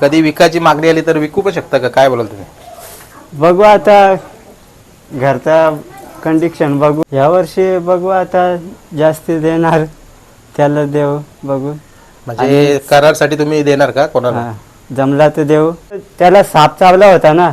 कधी विकायची मागणी आली तर विकू पण शकता का? काय बोलाल तुम्ही? बघू आता घरचा कंडिशन बघू. या वर्षी बघू आता जास्ती देणार त्याला देऊ बघू. म्हणजे करारसाठी तुम्ही देणार का कोणाला? हा, जमला तर देऊ. त्याला साप चावला होता ना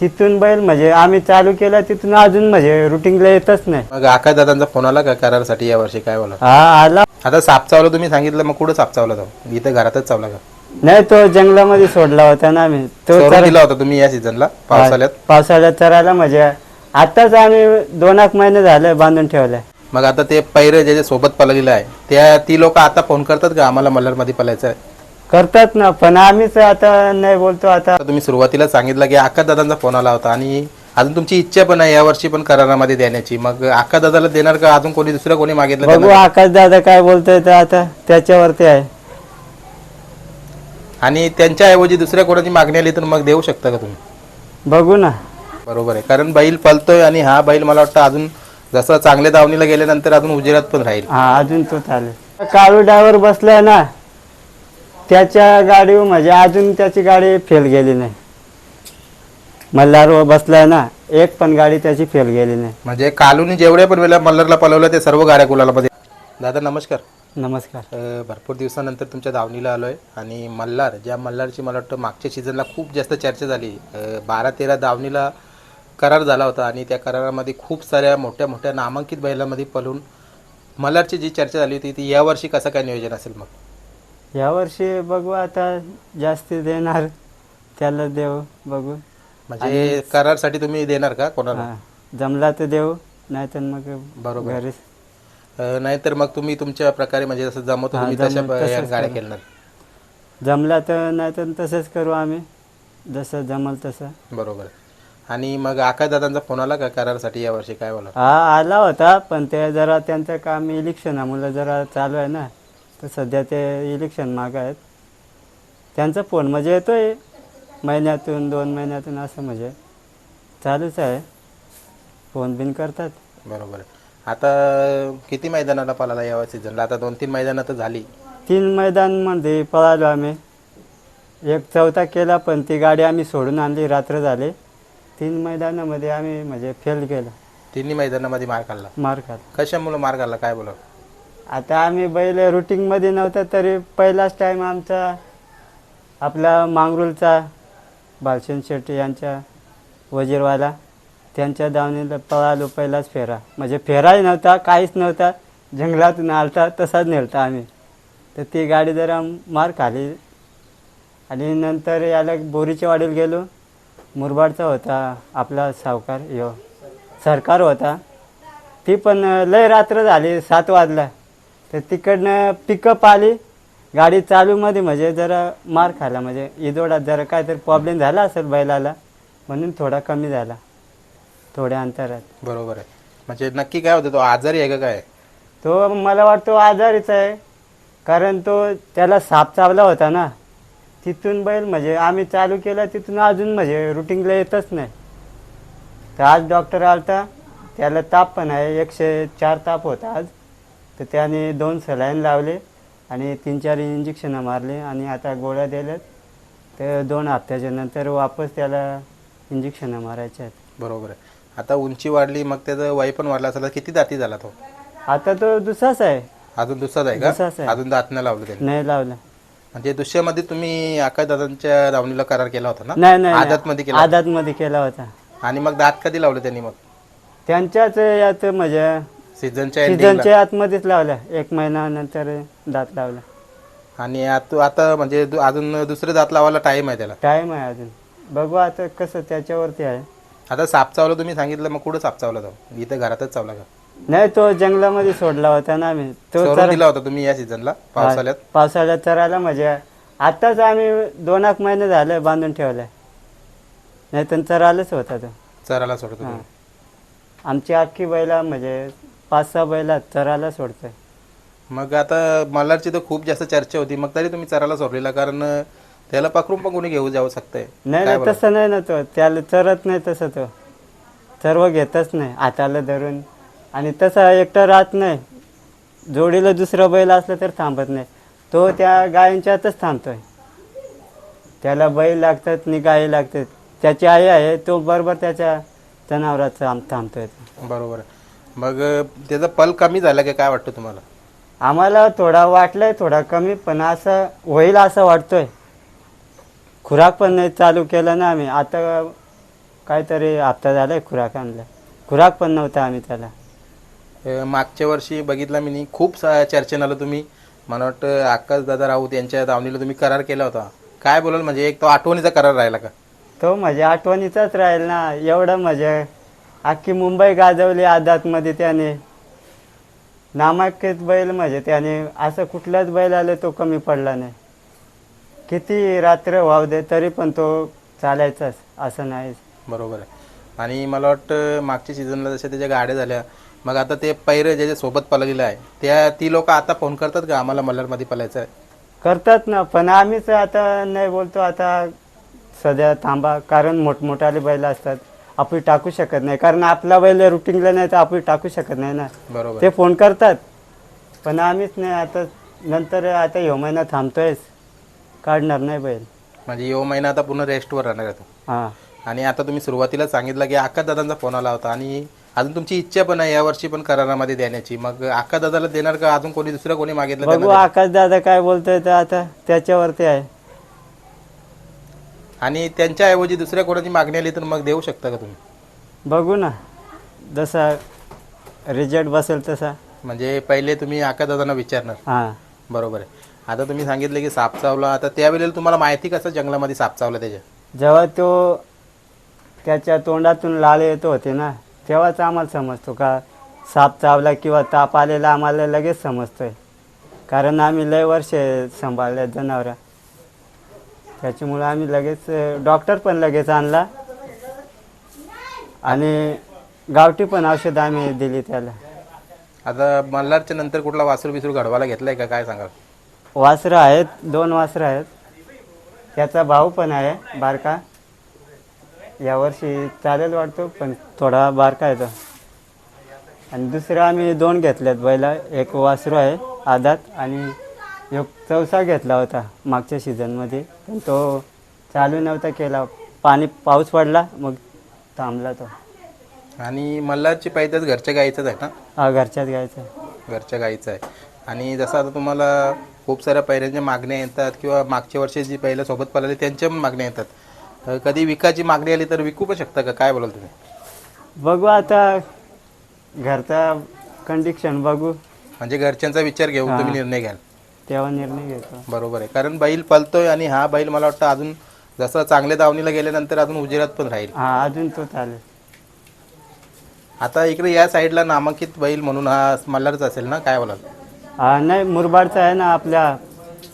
तिथून बैल म्हणजे आम्ही चालू केला तिथून अजून म्हणजे रुटीनला येतच नाही. मग आकाश दादांचा फोन आला का करारसाठी या वर्षी? काय बोला हा आला. आता साप चावला तुम्ही सांगितलं मग कुठं साप चावला तो? इथं घरातच चावला का? नाही तो जंगलामध्ये सोडला होता ना आम्ही. तो सोडून दिला होता तुम्ही या सीझनला पावसाळ्यात? पावसाळ्यात चरायला म्हणजे. आताच आम्ही दोन एक महिने झाले बांधून ठेवले. मग आता ते पैरे ज्याच्या सोबत पळलेलं आहे त्या ती लोक आता फोन करतात का आम्हाला मल्हारमध्ये पलायचं आहे करतात ना पण आम्हीच आता नाही बोलतो आता. आता तुम्ही सुरुवातीला सांगितलं की आकाश दादांचा फोन आला होता आणि अजून तुमची इच्छा पण आहे यावर्षी पण करारामध्ये देण्याची. मग आकाश दादाला देणार का? अजून कोणी दुसरं कोणी मागितलं बघू त्यांना? आकाश दादा काय बोलतोय तर आता त्याच्यावरती आहे. आणि त्यांच्या ऐवजी दुसऱ्या कोणाची मागणी आली तर मग देऊ शकता का तुम्ही? बघू ना. बरोबर आहे. कारण बैल पलतोय आणि हा बैल मला वाटतं अजून जसं चांगल्या दावणीला गेल्यानंतर अजून उजेरात पण राहील. हा अजून तो चालेल. काळू ड्रायव्हर बसलाय ना त्याच्या गाडीवर म्हणजे अजून त्याची गाडी फेल गेली नाही. मल्हारवर बसलाय ना एक पण गाडी त्याची फेल गेली नाही. म्हणजे कालूनी जेवढ्या पण वेळेला मल्हारला पलवलं ते सर्व गाड्या गुलाला मध्ये दादा नमस्कार. नमस्कार. अ, भरपूर दिवसानंतर तुमच्या दावणीला आलोय आणि मल्हार ज्या मल्हारची मला वाटतं मागच्या सीझनला खूप जास्त चर्चा झाली. अ, बारा तेरा दावणीला करार झाला होता आणि त्या करारामध्ये खूप साऱ्या मोठ्या मोठ्या नामांकित बैलांमध्ये पळून मल्हारची जी चर्चा झाली होती ती यावर्षी कसं काय नियोजन असेल मग? यावर्षी बघू आता जास्ती देणार त्याला देऊ बघू. म्हणजे करारसाठी तुम्ही देणार का कोणाला? हा जमला तर देऊ नाही तर मग बरोबर. घरीच नाहीतर मग तुम्ही तुमच्या प्रकारे म्हणजे जसं जमवतो हा, तुम्ही तशा जमेल प- या तसंच गाड्या करू. खेळणार. जमला तर नाही तर तसंच करू आम्ही. जसं जमल तसं. बरोबर. आणि मग आकाश दादांचा फोन आला का करारासाठी यावर्षी? काय बोला हा आला होता पण ते जरा त्यांचं काम इलेक्शनामुळं जरा चालू आहे ना. तर सध्या ते इलेक्शन मागं आहेत. त्यांचा फोन म्हणजे येतोय. महिन्यातून दोन महिन्यातून असं म्हणजे चालूच आहे. फोन बिन करतात. बरोबर. आहे. आता किती मैदानाला पळाला या सीझनला आता दोन तीन मैदानं तर झाली. तीन मैदानमध्ये पळालो आम्ही. एक चौथा केला पण ती गाडी आम्ही सोडून आणली रात्र झाले. तीन मैदानामध्ये आम्ही म्हणजे फेल केलं. तिन्ही मैदानामध्ये मार खाल्ला. मार खात कशामुळे मार खाल्ला? काय बोला आता आम्ही बैल रुटीनमध्ये नव्हता तरी पहिलाच टाईम आमचा आपला मांगरूलचा भालचंद शेट्टी यांच्या वजीरवाला. त्यांच्या दावणीला पळालो पहिलाच फेरा. म्हणजे फेराही नव्हता काहीच नव्हता. जंगलातून आलता तसाच नेलता आम्ही. तर ती गाडी जरा मार खाली. आणि नंतर याला बोरीच्या वाडीला गेलो. मुरबाडचा होता आपला सावकार यो सरकार होता. ती पण लय रात्र झाली सात वाजला. तर तिकडनं पिकअप आली. गाडी चालूमध्ये म्हणजे जरा मार खाला. म्हणजे इदोडात जरा काहीतरी प्रॉब्लेम झाला असेल बैलाला. म्हणून थोडा कमी झाला. थोड्या अंतरात. बरोबर आहे. म्हणजे नक्की काय होतं तो आजारी आहे का काय? तो मला वाटतो आजारीच आहे. कारण तो त्याला साप चावला होता ना. तिथून बैल म्हणजे आम्ही चालू केला तिथून अजून म्हणजे रुटीनला येतच नाही. तर आज डॉक्टर आलता त्याला ताप पण आहे. एकशे चार ताप होता आज. तर त्याने दोन सलाईन लावले आणि तीन चार इंजेक्शनं मारले आणि आता गोळ्या दिल्यात. तर दोन हप्त्याच्या नंतर वापस त्याला इंजेक्शनं मारायच्या आहेत. बरोबर आहे. आता उंची वाढली मग त्याचं वय पण वाढलं असेल किती दाती झाला तो? आता तो दुसराच आहे. अजून दुसराच आहे का? दुसराच आहे. अजून दात नाही लावलं त्यांनी? नाही लावला. म्हणजे दुसऱ्यामध्ये तुम्ही आकाश दादांच्या दावणीला करार केला होता ना? नाही नाही आदतमध्ये केला आदातमध्ये केला होता. आणि मग दात कधी लावले त्यांनी मग? त्यांच्याच यात म्हणजे सीझनच्या सीझनच्या आतमध्येच लावल्या. एक महिना नंतर दात लावला आणि आत- आता म्हणजे दु- अजून दुसरे दात लावायला टाइम आहे त्याला. टाइम आहे अजून. बघू आता कसं त्याच्यावरती आहे. आता साप चावला तुम्ही सांगितलं मग कुठं साप चावला तो? इथं घरातच चावला का? नाही तो जंगलामध्ये सोडला होता ना आम्ही. तो सोडून चर- दिला होता तुम्ही या सीझनला पावसाळ्यात? पावसाळ्यात चरायला म्हणजे आताच आम्ही दोन एक महिने झाले बांधून ठेवलाय. नाही तर चरायलाच होता तो. चराला सोडतो तुम्ही. आमची अख्खी बैला म्हणजे पाच सहा बैला चरायला सोडतोय. मग आता मल्हारची तर खूप जास्त चर्चा होती मग तरी तुम्ही चराला सोडलेला कारण अं, त्याला पकडून पण कोणी घेऊ जाऊ शकतंय. नाही नाही तसं नाही ना तो. त्याला चरत नाही तसं तो. सर्व घेतच नाही. हाताला धरून. आणि तसा एकटा राहत नाही. जोडीला दुसरा बैल असलं तर थांबत नाही. तो त्या गायांच्यातच थांबतोय. त्याला बैल लागतात नि गाई लागतात. त्याची आई आहे तो बरोबर त्याच्या जनावरात थांब थांबतोय. बरोबर. आहे मग अ, त्याचा पल कमी झाला की काय वाटतं तुम्हाला? आम्हाला थोडा वाटलंय थोडा कमी पण असं होईल असं वाटतोय. खुराक पण नाही चालू केलं ना आम्ही. आता काहीतरी हप्ता झालाय खुराक आणला. खुराक पण नव्हता आम्ही त्याला. अ, मागच्या वर्षी बघितला मी नी, खूप सा- चर्चेन आलं तुम्ही. मला वाटतं आकाश दादा राऊत यांच्या दावणीला तुम्ही करार केला होता. काय बोलाल म्हणजे? एक तो आठवणीचा करार राहिला का? तो म्हणजे आठवणीचाच राहील ना. एवढं म्हणजे अख्खी मुंबई गाजवली आदातमध्ये त्याने. नामांकित बैल म्हणजे त्याने. असं कुठलाच बैल आलं तो कमी पडला नाही. किती रात्र वाहू दे तरी पण तो चालायचाच असं नाही. बरोबर आहे. आणि मला वाटतं मागच्या सीझनला जशा त्याच्या गाड्या झाल्या मग आता ते पैरे ज्याच्या सोबत पळलेलं आहे त्या ती लोक आता फोन करतात का? आम्हाला मल्हारमध्ये पळायचं आहे करतात ना पण आम्हीच आता नाही बोलतो आता सध्या थांबा कारण मोठमोठाले बैल असतात आपण टाकू शकत नाही. कारण आपला बैल रुटीनला नाही तर आपण टाकू शकत नाही ना. बरोबर. ते फोन करतात पण आम्हीच नाही आता नंतर आता ह्यो महिना थांबतोयच. काढणार नाही बैल. म्हणजे यो महिना आता पूर्ण रेस्टवर राहणार आहे तो. हां. आणि आता तुम्ही सुरुवातीला सांगितलं की आकाश दादांचा फोन आला होता आणि अजून तुमची इच्छा पण आहे यावर्षी पण करारामध्ये देण्याची. मग आकाश दादाला देणार का? अजून कोणी दुसरं कोणी मागितलं बघू त्यांना? आकाश दादा काय बोलतोय तर आता त्याच्यावरती आहे? आणि त्यांच्या ऐवजी दुसऱ्या कोणाची मागणी आली तर मग देऊ शकता का तुम्ही? बघू ना. जसा रिझल्ट बसेल तसा. म्हणजे पहिले तुम्ही आकाश दादांना विचारणार. हां. बरोबर आहे. आता तुम्ही सांगितलं की साप चावला. आता त्यावेळेला तुम्हाला माहिती कसं जंगलामध्ये साप चावला त्याच्या? जेव्हा तो त्याच्या तोंडातून लाळ येत होते ना तेव्हाच आम्हाला समजतो का साप चावला किंवा ताप आलेला आम्हाला लगेच समजतोय. कारण आम्ही लय वर्ष सांभाळले जनावरं. त्याच्यामुळे आम्ही लगेच डॉक्टर पण लगेच आणला. आणि गावठी पण औषध आम्ही दिली त्याला. आता मल्हारच्या नंतर कुठला वासरू बिसरू घडवायला घेतलाय का? काय सांगाल? वासरं आहेत दोन वासरं आहेत. त्याचा भाऊ पण आहे बारका. यावर्षी चालेल वाटतो पण थोडा बारका आहे तो. आणि दुसरं आम्ही दोन घेतलेत बैला एक वासरू आहे आदात आणि एक चौसा घेतला होता मागच्या सीझनमध्ये पण तो चालू नव्हता केला. पाणी पाऊस पडला मग थांबला तो. आणि मल्हारची पैदाच घरच्या गाईचंच आहे ना? हा घरच्याच घ्यायचा घरच्या गाईचं आहे. आणि जसं आता तुम्हाला खूप साऱ्या पैऱ्यांच्या मागण्या येतात किंवा मागच्या वर्षी जी पहिल्या सोबत पळाली त्यांच्या पण मागण्या येतात. कधी विकायची मागणी आली तर विकू पण शकता का? काय बोलाल तुम्ही? बघू आता घरचा कंडिक्शन बघू. म्हणजे घरच्यांचा विचार घेऊन. तुम्ही निर्णय घ्याल. तेव्हा निर्णय घेतो. बरोबर आहे. कारण बैल पलतोय आणि हा बैल मला वाटतं अजून जसं चांगल्या दावणीला गेल्यानंतर अजून उजेरात पण राहील. अजून तो चालेल. आता इकडे या साईडला नामांकित बैल म्हणून हा मल्हारच असेल ना? काय बोलाल? हा नाही मुरबाडचा आहे ना आपल्या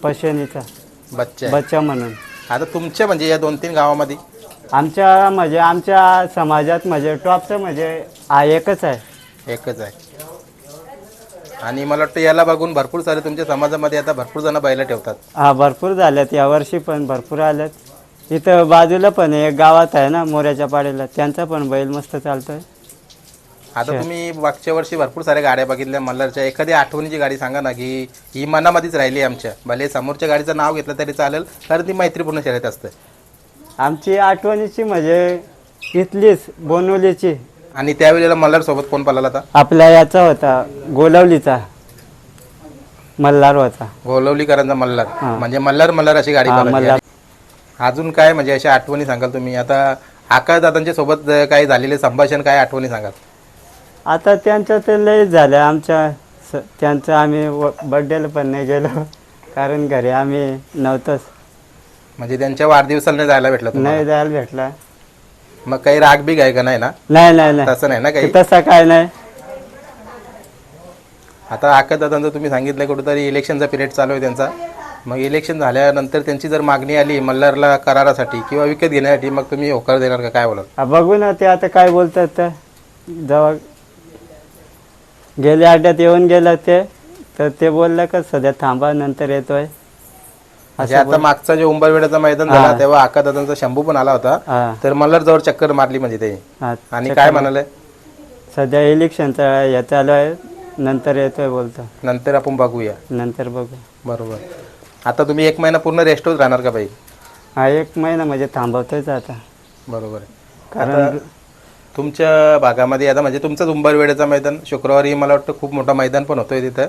पशनीचा. बच्चा आहे. बच्चा म्हणून. आता तुमच्या म्हणजे या दोन तीन गावामध्ये? आमच्या म्हणजे आमच्या समाजात म्हणजे टॉपचं म्हणजे हा एकच आहे. एकच आहे. आणि मला वाटतं याला बघून भरपूर सारे तुमच्या समाजामध्ये आता भरपूर जण बैला ठेवतात. हा भरपूर झाल्यात. यावर्षी पण भरपूर आल्यात. इथं बाजूला पण एक गावात आहे ना मोऱ्याच्या पाड्याला त्यांचा पण बैल मस्त चालतोय. आता तुम्ही मागच्या वर्षी भरपूर साऱ्या गाड्या बघितल्या. मल्हारच्या एखादी आठवणीची गाडी सांगा ना की ही मनामध्येच राहिली आमच्या. भले समोरच्या गाडीचं नाव घेतलं तरी चालेल कारण ती मैत्रीपूर्ण शर्यत असते. आमची आठवणीची म्हणजे इथलीच बोनवलीची आणि त्यावेळेला मल्हार सोबत कोण पळाला होता? आपल्या याचा होता गोलवलीचा. मल्हार होता. गोलवलीकरांचा मल्हार. म्हणजे मल्हार मल्हार अशी गाडी हा, पळाली मल्हार. आहे. अजून काय म्हणजे अशा आठवणी सांगाल तुम्ही? आता आकाश दादांच्या सोबत काही झालेले संभाषण काय आठवणी सांगाल? आता त्यांचं ते लय झालं. आमच्या स- त्यांचं आम्ही बड्डेला पण नाही गेलो. कारण घरी आम्ही नव्हतंच. म्हणजे त्यांच्या वाढदिवसाला नाही जायला भेटलं तुम्हाला? नाही जायला भेटला. मग काही राग बिग आहे का नाही ना? नाही नाही नाही. तसं नाही ना काही? तसा काय नाही. आता आकाश दादांचं तुम्ही सांगितलं कुठेतरी इलेक्शनचा पिरियड चालू आहे त्यांचा. मग इलेक्शन झाल्यानंतर त्यांची जर मागणी आली मल्हारला करारासाठी किंवा विकत घेण्यासाठी मग तुम्ही होकार देणार का? काय बोलाल? हा, बघू ना ते आता काय बोलतात तर. जेव्हा गेल्या अड्ड्यात येऊन गेलं ते तर ते बोललं का सध्या थांबा नंतर येतोय. म्हणजे आता मागचा जो उंबरवेड्याचा मैदान झाला. तेव्हा आकाश दादांचा शंभू पण आला होता. तर मल्हार जवळ चक्कर मारली म्हणजे ते. आणि काय म्हणाले? सध्या इलेक्शनचा हे चालू आहे नंतर येतोय बोलतो. नंतर आपण बघूया. नंतर बघू. बरोबर. आता तुम्ही एक महिना पूर्ण रेस्टवर राहणार का बाई? हा एक महिना म्हणजे थांबवतोच आता. बरोबर आहे. कारण तुमच्या भागामध्ये आता म्हणजे तुमचं उंबरवेड्याचं मैदान शुक्रवारी मला वाटतं खूप मोठं मैदान पण होतोय तिथं.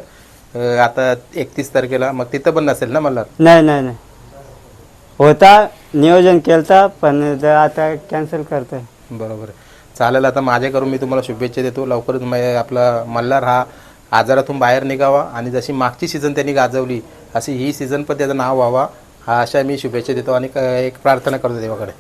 आता एकतीस तारखेला मग तिथं पण नसेल ना मला? नाही नाही नाही. होता नियोजन केलता पण आता कॅन्सल करतोय. बरोबर. आहे चालेल आता माझ्या करून मी तुम्हाला शुभेच्छा देतो. लवकरच आपला मल्हार हा आजारातून बाहेर निघावा आणि जशी मागची सीझन त्यांनी गाजवली अशी ही सीझन पण त्याचं नाव व्हावा हा अशा मी शुभेच्छा देतो आणि एक प्रार्थना करतो देवाकडे.